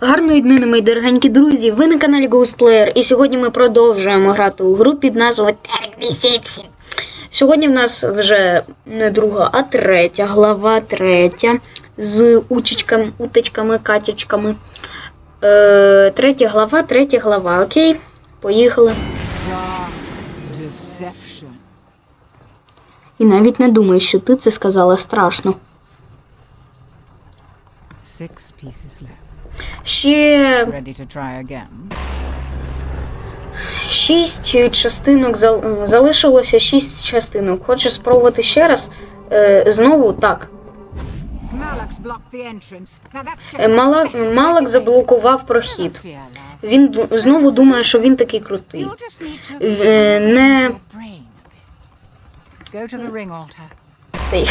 Гарної днини, мої дорогенькі друзі! Ви на каналі Ghost Player, і сьогодні ми продовжуємо грати у гру під назвою Термі Сіпсі. Сьогодні в нас вже не друга, а третя глава, третя з учечками, уточками, катячками. Е, третя глава, третя глава. Окей, поїхали. І навіть не думай, що ти це сказала страшно. Six pieces left. Ще Ready to try again? Шість частинок зал- залишилося шість частинок. Хочу спробувати ще раз. Е, знову так. That's Е, Малак заблокував прохід. Він знову думає, що він такий крутий. Е, Не цей.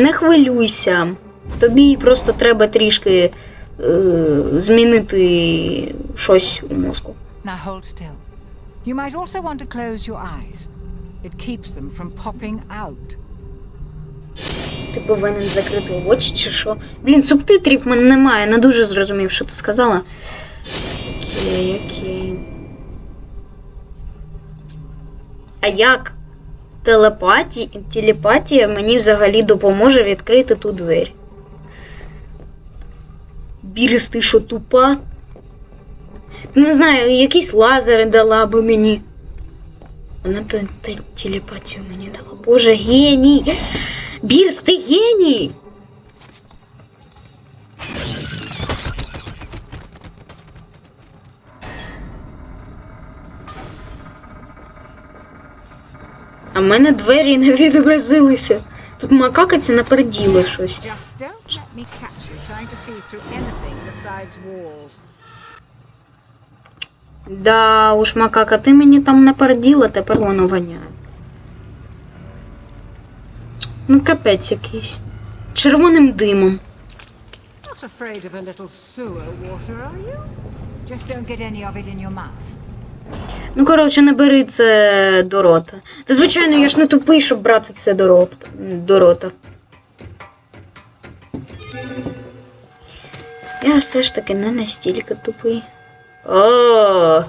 Не хвилюйся. Тобі просто треба трішки е, змінити щось у мозку. Now hold still. You might also want to close your eyes. It keeps them from popping out. Ти повинен закрити очі чи що? Блін, субтитрів в мене немає, не дуже зрозумів, що ти сказала. Окей, окей. А як телепатія, телепатія мені взагалі допоможе відкрити ту двері? Бірис, ти що тупа? Не знаю, якісь лазери дала би мені. Вона те, те, телепатію мені дала. Боже, геній! Бірс, ти геній! А в мене двері не відобразилися. Тут макакаться напереділи щось. See through anything besides walls. Да, уж макака, ти мені там напереділа, тепер воно воняє. Ну, капець якийсь. Червоним димом. Not afraid of a little sewer water, are you? Just don't get any of it in your mouth. Ну, коротше, не бери це до рота. Та звичайно, я ж не тупий, щоб брати це до рота. Я все ж таки не настільки тупий. О!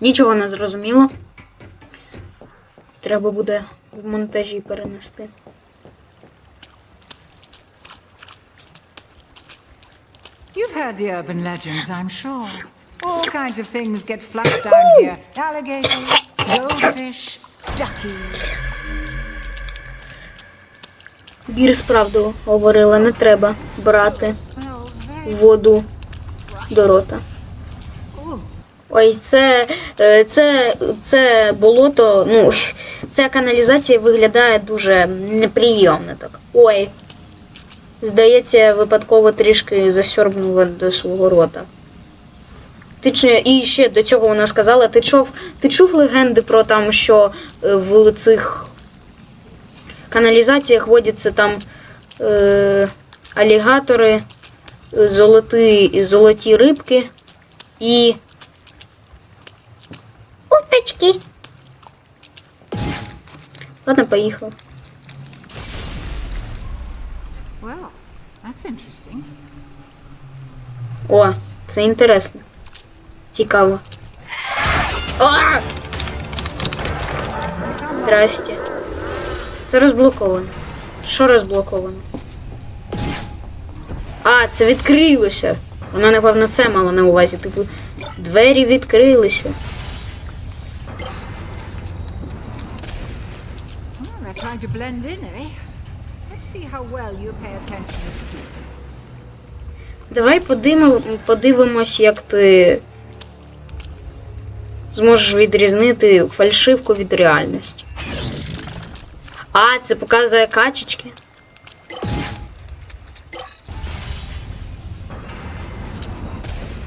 Нічого не зрозуміло. Треба буде в монтажі перенести. You've heard the urban legends, I'm sure. All kinds of things get flushed down here. Alligators, goldfish, duckies. Бір справду говорила, не треба брати воду до рота. Ой, це, е, це, це болото, ну, ця каналізація виглядає дуже неприємно так. Ой. Здається, я випадково трішки засьорбнула до свого рота. Ти і ще до цього вона сказала, ти чув, ти чув легенди про там, що е, в цих каналізаціях водяться там е, алігатори, е, золоті, золоті рибки і уточки. Ладно, поїхав. Well, that's interesting. О, це інтересно. Цікаво. А! Здрасте. Це розблоковано. Що розблоковано? А, це відкрилося. Воно, напевно, це мало на увазі. Типу, двері відкрилися. Trying to blend in, eh? Let's see how well you pay attention to details. Давай подивимо, подивимось, як ти зможеш відрізнити фальшивку від реальності. А, це показує качечки.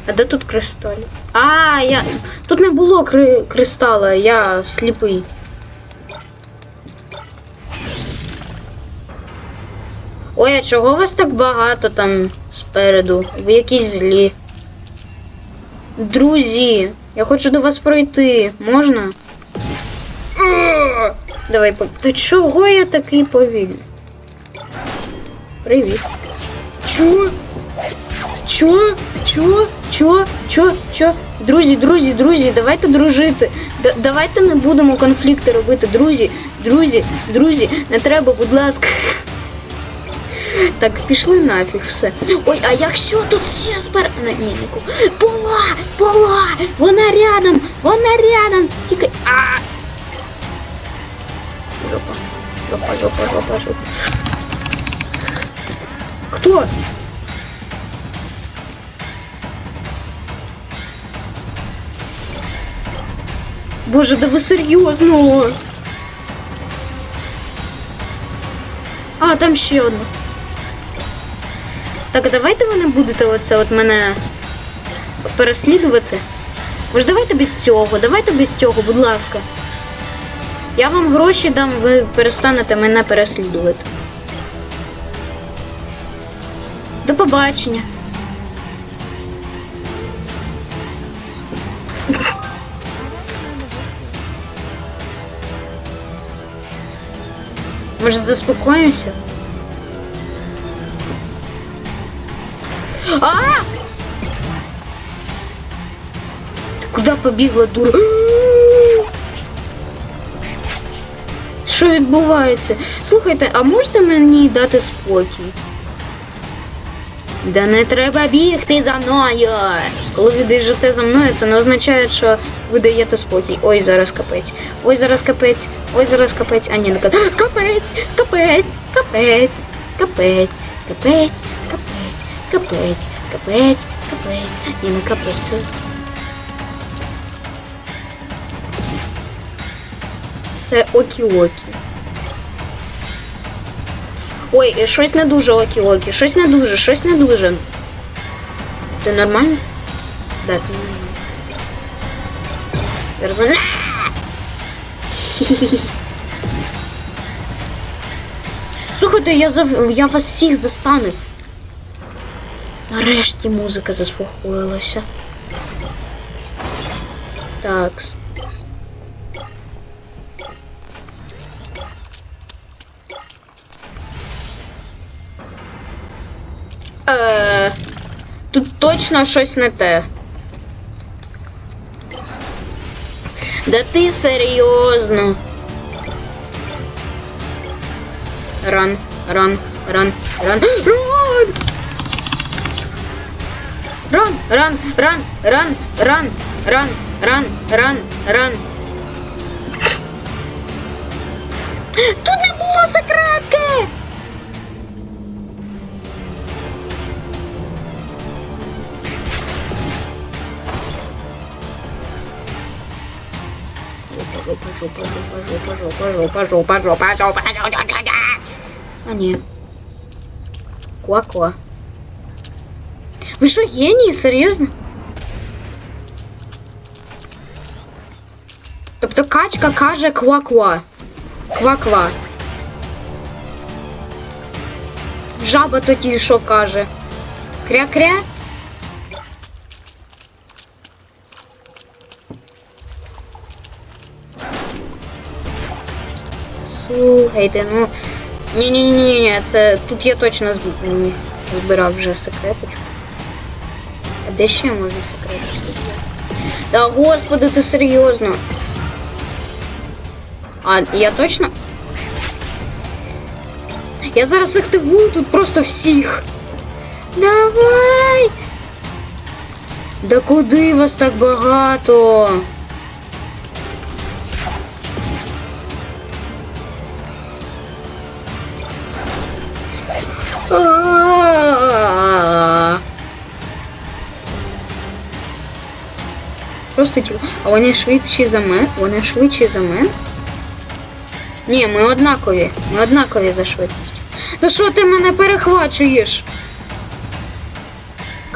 А де тут кристаль? А, я. Тут не було кри... кристала, я сліпий. Ой, а чого вас так багато там спереду? Ви якісь злі. Друзі, я хочу до вас пройти. Можна? Давай по. Та чого я такий повільний? Привіт. Чо? Чо? Чо? Чо? Чо? Чо? Друзі, друзі, друзі, давайте дружити. Д- давайте не будемо конфлікти робити. Друзі, друзі, друзі, не треба, будь ласка. Так, пішли нафіг все. Ой, а якщо тут спер... Не, ні, нікого. Пола! Пола! Вона рядом! Вона рядом! Тільки. А! Жопа. Жопа, жопа, жопа, жопа. Хто? Боже, да ви серйозно? А, там ще одна. Так, давайте ви не будете оце от мене переслідувати. Ви ж давайте без цього, давайте без цього, будь ласка. Я вам гроші дам, ви перестанете мене переслідувати. До побачення. Може, заспокоїмося? Ти куди побігла, дура? Що відбувається? Слухайте, а можете мені дати спокій? Да не треба бігти за мною. Коли ви біжите за мною, це не означає, що ви даєте спокій. Ой, зараз капець. Ой, зараз капець. Ой, зараз капець. А ні, не капець. Капець, капець, капець, капець, капець, капець, капець, капець, капець. Ні, не капець. Все окі-окі. Ой, щось не дуже окі-окі, щось не дуже, щось не дуже. Ти нормально? Да, ти нормально. Слухайте, я, зав... я вас всіх застанив. Нарешті музика заспокоїлася. Такс. Точно щось не те. Да ти серйозно. Ран, ран, ран, ран. Ран! Ран, ран, ран, ран, ран, ран, ран, ран, ран. Тут не було секретки! Жопа, жопа, жопа, жопа, жопа, жопа, жопа, жопа, жопа, жопа, жопа. А ні. Ква-ква. Ви що, генії? Серйозно? Тобто качка каже ква-ква. Ква-ква. Жаба тоді що каже? Кря-кря? Слухайте, ну. Ні-ні-ні, ні це тут я точно зб- збирав вже секреточку. А де ще можна секреточку? Та господи, ти серйозно. А я точно? Я зараз активую тут просто всіх. Давай! Да куди вас так багато? Просто тільки. А вони швидші за мене? Вони швидші за мене? Ні, ми однакові. Ми однакові за швидкістю. Та що ти мене перехвачуєш?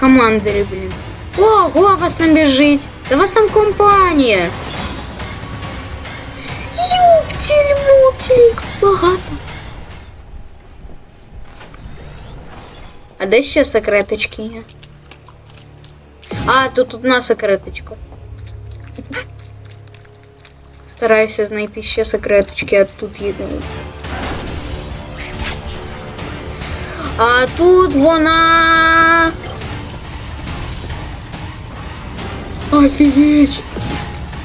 Командирі, блін. Ого, вас там біжить. Та вас там компанія. Юптіль, муптіль, багато. А де ще секреточки є? А, тут одна секреточка. Стараюся знайти ще секреточки, а тут є. А тут вона. Офігеть!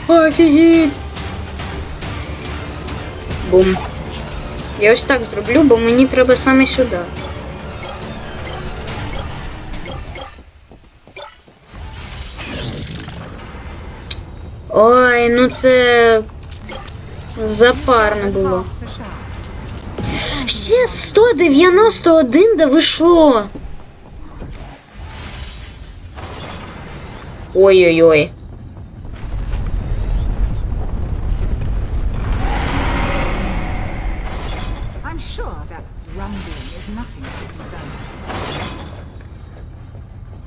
Офігеть! Бум. Я ось так зроблю, бо мені треба саме сюди. Ой, ну це запарно було. Ще 191, да ви що? Ой-ой-ой.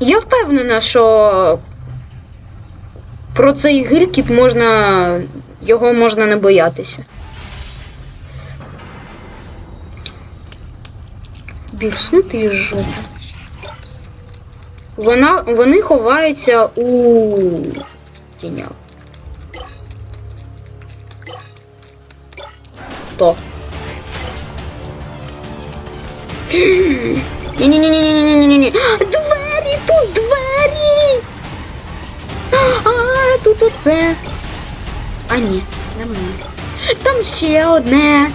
Я впевнена, що про цей гиркіт можна. Його можна не боятися. Бівснути із жопи. Вона, вони ховаються у тінях. То. Ні-ні-ні-ні-ні-ні-ні-ні. Двері! Тут двері! А, тут оце. А ні, нормально. Там ще одне.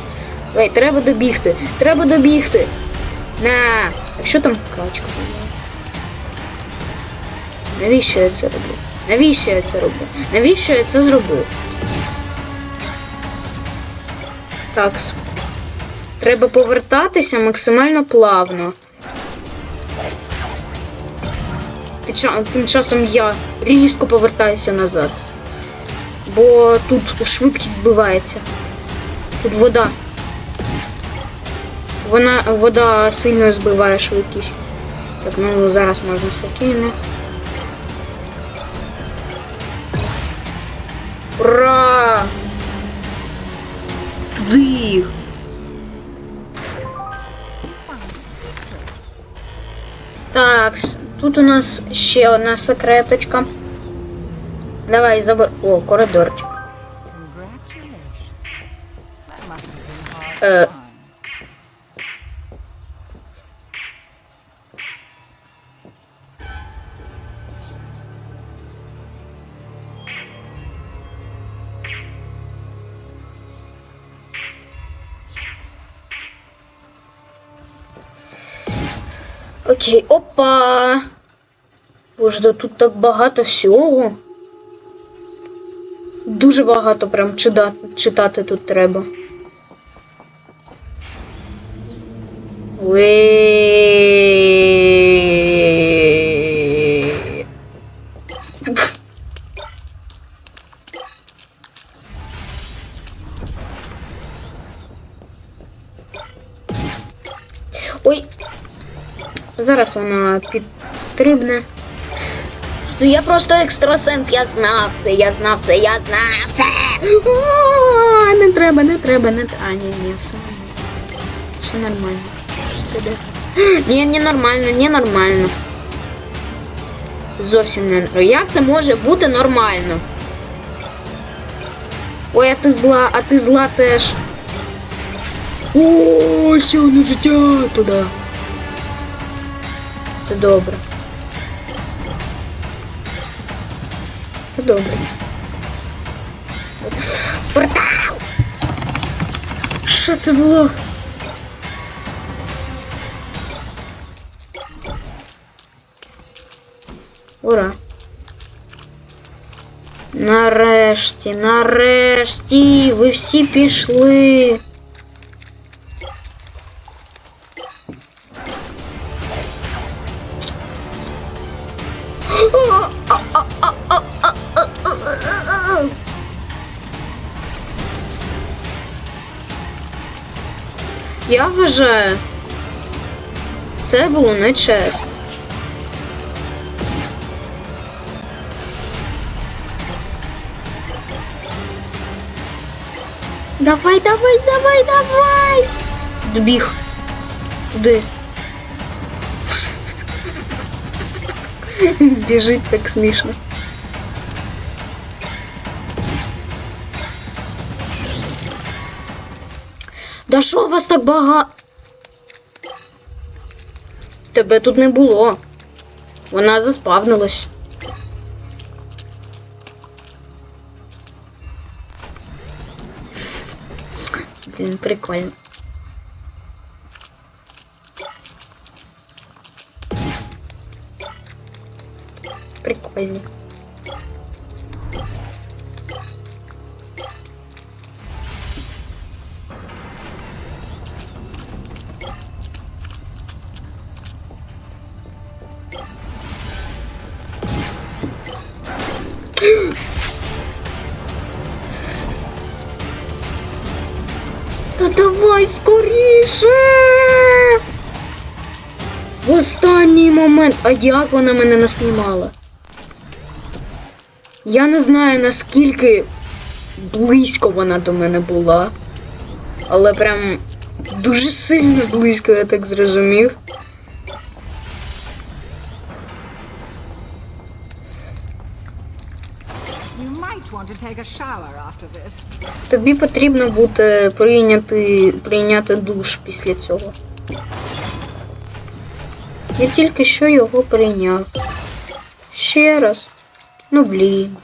Ой, треба добігти. Треба добігти. На. А що там качка? Навіщо я це роблю? Навіщо я це роблю? Навіщо я це зробив? Такс. Треба повертатися максимально плавно. Тим часом я різко повертаюся назад. Бо тут швидкість збивається. Тут вода. Вона, вода сильно збиває швидкість. Так, ну зараз можна спокійно. Ура! Туди їх! Так, тут у нас ще одна секреточка. Давай забер. О, коридорчик. Find. Окей, опа. Боже, да тут так багато всього. Дуже багато прям читати, тут треба. Ой, Зараз вона підстрибне. Ну я просто екстрасенс, я знав це, я знав це, я знав це. О, не треба, не треба, не треба. А, ні, ні, все нормально. Все нормально. Ні, не нормально, не нормально. Зовсім не Як це може бути нормально? Ой, а ти зла, а ти зла теж. О, одне життя туди. Це добре. Це добре. Портал! Що це було? Ура. Нарешті, нарешті, ви всі пішли. Боже! Це було нечесно. Давай, давай, давай, давай! Добіг. Туди. Біжить так смішно. Да шо вас так багато? Тебе тут не було. Вона заспавнилась. Блін, прикольно. Прикольно. Останній момент. А як вона мене не спіймала? Я не знаю наскільки близько вона до мене була. Але прям дуже сильно близько, я так зрозумів. Тобі потрібно буде прийняти, прийняти душ після цього. Я тільки що його прийняв. Ще раз. Ну блін.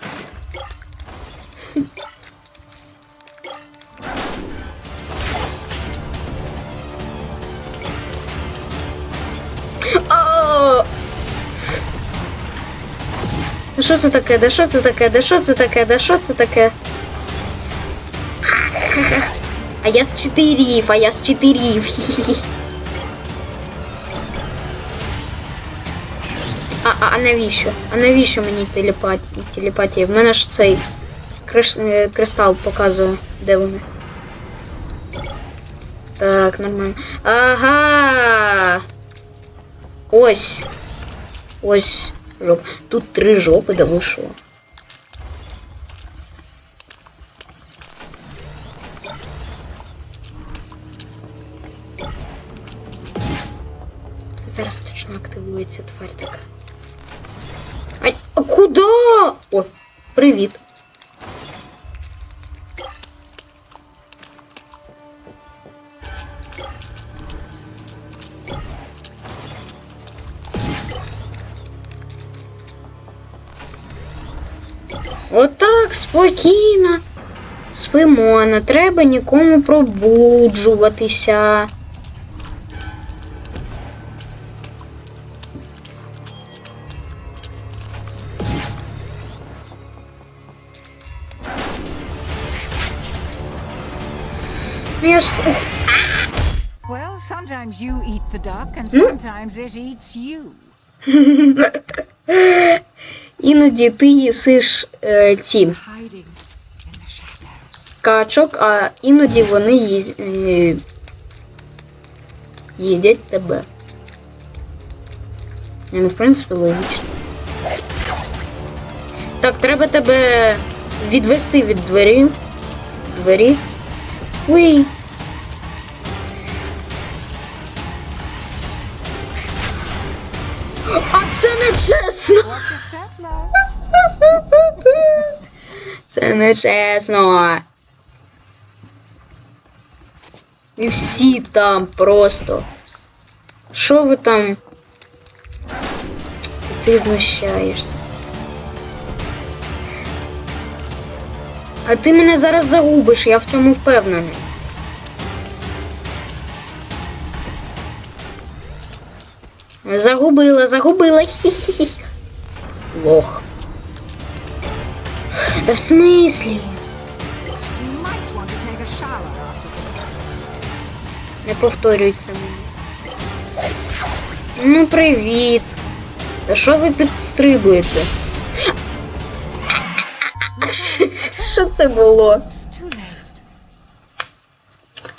А! Да що це таке? Да що це таке? Да що це таке? Да що це таке? А я з чотирів, а я з чотирів. А, а, навіщо? А навіщо мені телепатія? телепатія? В мене ж цей криш... е, кристал показує, де вони. Так, нормально. Ага. Ось. Ось жоп. Тут три жопи, да ви що? Зараз точно активується тварь така. А, а? О, привіт. Отак, спокійно. Спимо, не треба нікому пробуджуватися. Sometimes you eat the duck, and sometimes it eats you. Іноді ти їсиш е, ці качок, а іноді вони їз... е, їдять тебе. Ну, в принципі, логічно. Так, треба тебе відвести від двері. Двері. Уй. Це не чесно. І всі там просто. Що ви там? Ти знущаєшся. А ти мене зараз загубиш, я в цьому впевнений. Загубила, загубила. Хі-хі-хі. Лох. Shower after this. Не повторюється мені. Ну, привіт. Та що ви підстрибуєте? Що це було?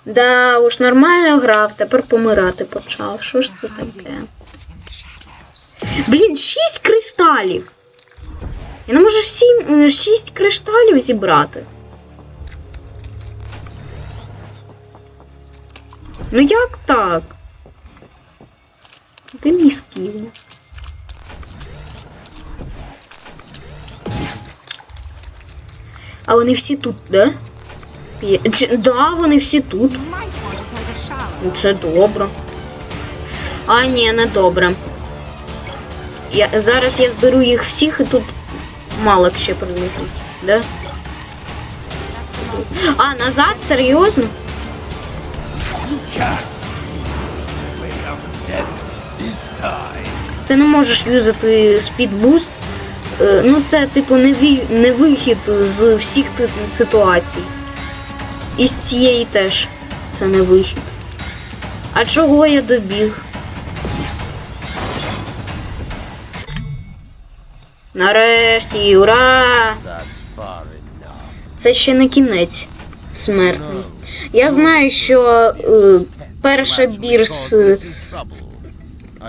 Да, уж нормально грав, тепер помирати почав. Що ж це таке? Блін, шість кришталів. Я не можу всім е, шість кришталів зібрати. Ну як так? Ти мій скіл. А вони всі тут, да? Є- Чи- Да, вони всі тут. Ну, Це добре. А, ні, не добре. Я, зараз я зберу їх всіх і тут мало ще прилетить, да? А, назад? Серйозно? Ти не можеш юзати спідбуст. Е, Ну, це, типу, не, ві... не вихід з всіх ситуацій. І з цієї теж це не вихід. А чого я добіг? Нарешті, ура! Це ще не кінець смертний. Я знаю, що е, перша бірс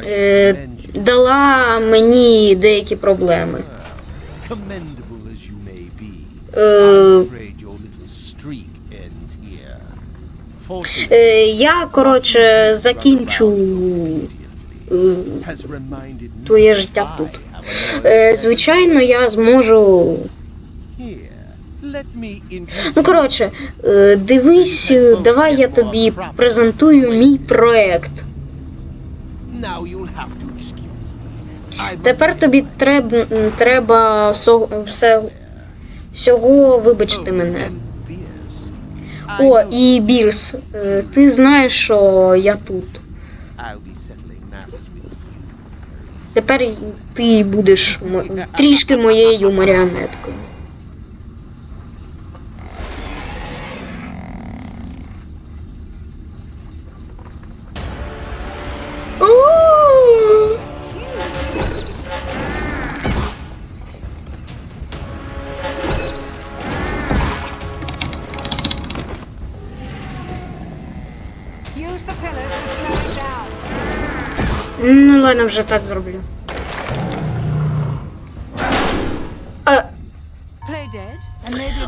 е, дала мені деякі проблеми. Е, е, я, коротше, закінчу е, твоє життя тут. Е, звичайно, я зможу. Ну, коротше, е, дивись, е, давай я тобі презентую мій проект. Тепер тобі треб, треба все, всього вибачити мене. О, і Бірс, ти знаєш, що я тут. Тепер ти будеш мо- трішки моєю маріонеткою. Use the pillars to slow it down. Ну, ладно, вже так зроблю.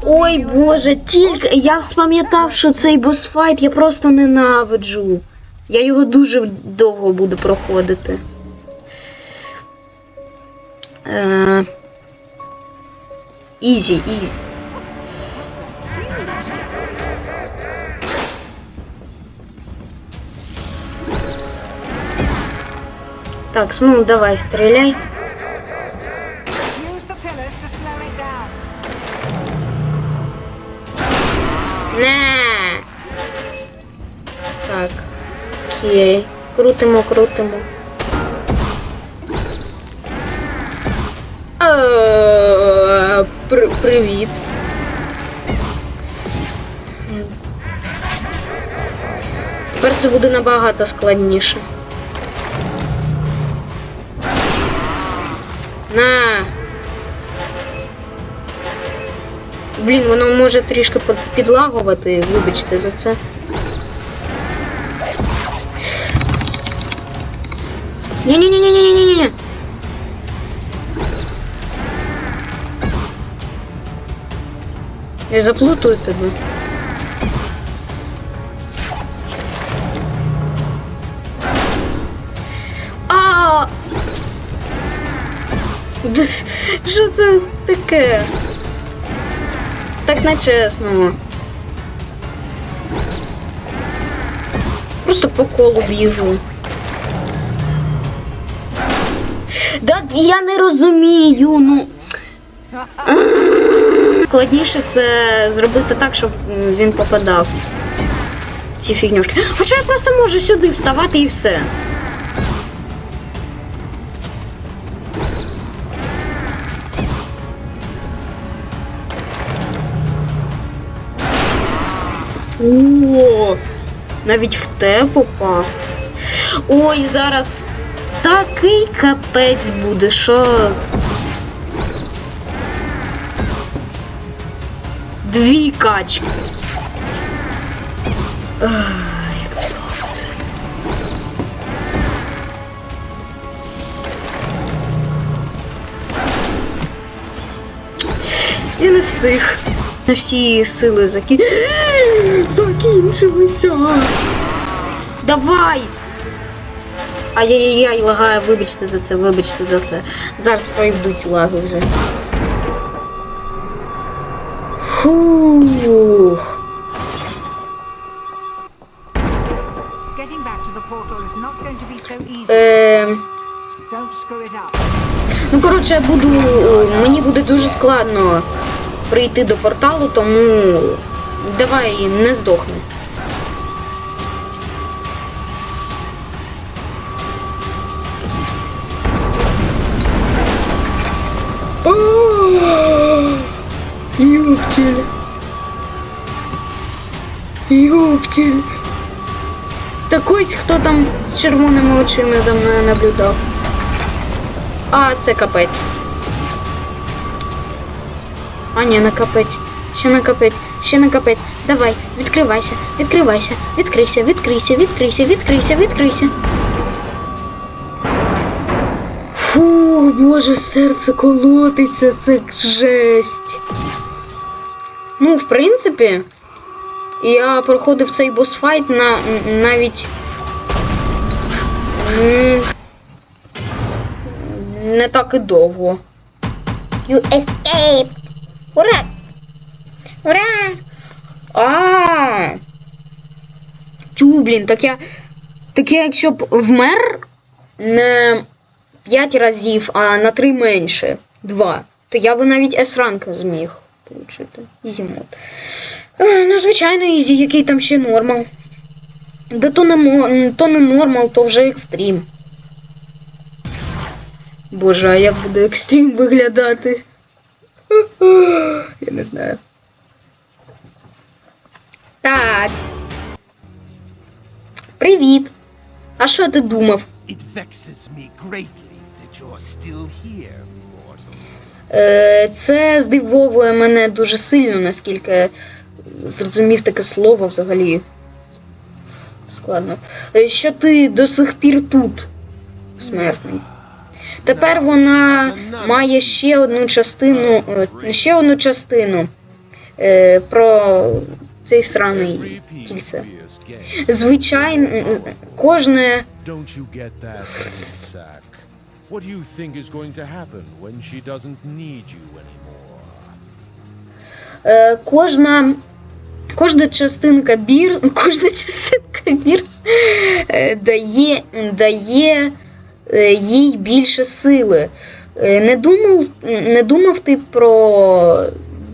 Ой, боже, тільки я вспам'ятав, що цей босфайт я просто ненавиджу. Я його дуже довго буду проходити. Е, Ізі, ізі. Так, Смол, давай, down. Не. Так. Окей. Крутимо, крутимо. Е, при- Привіт. Тепер це буде набагато складніше. На. Блін, воно може трішки підлагувати, вибачте за це. Ні-ні-ні-ні-ні-ні-ні. Я заплутаю тебе. Що це таке? Так нечесно. Просто по колу бігаю. Да я не розумію, ну. Складніше це зробити так, щоб він попадав. Ці фігнюшки. Хоча я просто можу сюди вставати і все. Навіть в те попав. Ой, зараз такий капець буде, що. Дві качки. Як це пробувати? Я не встиг. На всі сили закі... закінчилися. Давай! Ай-яй-яй, лагає, вибачте за це, вибачте за це. Зараз пройдуть лаги вже. Фух. Е, ну, коротше, я буду. Мені буде дуже складно прийти до порталу, тому давай не здохни. Юптіль. Юптіль. Так ось хто там з червоними очима за мною наблюдав. А, це капець. А, ні, не капець. Ще не капець, ще не капець. Давай, відкривайся, відкривайся, відкрийся, відкрийся, відкрийся, відкрийся, відкрийся. Фу, боже, серце колотиться, це жесть. Ну, в принципі, я проходив цей босфайт на навіть. Не так і довго. You escape! Ура! Ура! А! Тю, блін, так я. Так я, якщо б вмер не 5 разів, а на 3 менше. 2. То я би навіть S-ранк зміг отримати. Ізі Ну, звичайно, ізі, який там ще нормал. Да то не, то не нормал, то вже екстрім. Боже, а як буде екстрім виглядати? Я не знаю. Так. Привіт. А що ти думав? It vexes me greatly that you're still here, mortal. Е, Це здивовує мене дуже сильно, наскільки зрозумів таке слово взагалі. Складно. Е, Що ти до сих пір тут, смертний. Тепер вона має ще одну частину. е, Ще одну частину е, про цей сраний кільце. Звичайно, кожне. What do you think is going to happen when she doesn't need you anymore? Е, кожна. Кожна частинка бір, кожна частинка бірс е, дає, дає їй більше сили. Е, Не думав, не думав ти про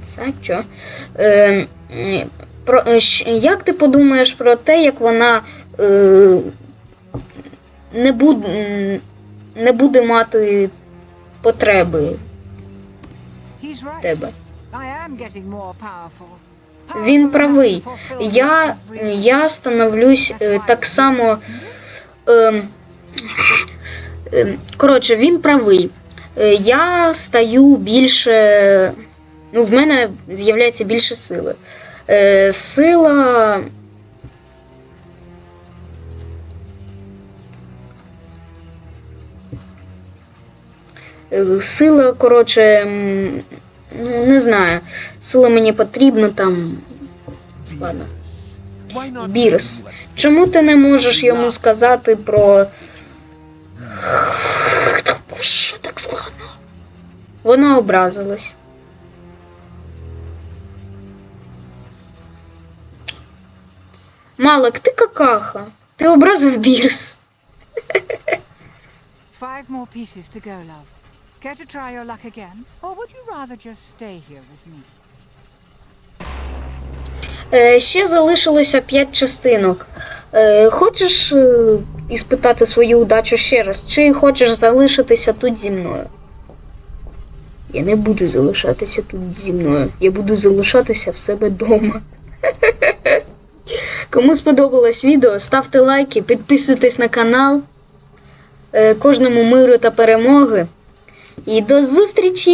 це що? Е, Про, е, як ти подумаєш про те, як вона е, не, буд, м, не буде мати потреби тебе? Він правий. Я, я становлюсь е, так само. ем, коротше, він правий. Е, Я стаю більше. Ну, в мене з'являється більше сили. Е, Сила. Е, Сила, коротше, ну, не знаю. Сила мені потрібна там. Not Бірс. Чому ти не можеш йому сказати про. Вона образилась. Малик, ти какаха. Ти образив Бірс. Five more pieces to go, love. Care to try your luck again? Or would you rather just stay here with me? Е, ще залишилося 5 частинок. Е, хочеш е, іспитати свою удачу ще раз, чи хочеш залишитися тут зі мною? Я не буду залишатися тут зі мною. Я буду залишатися в себе вдома. Кому сподобалось відео, ставте лайки, підписуйтесь на канал. Е, Кожному миру та перемоги. І до зустрічі!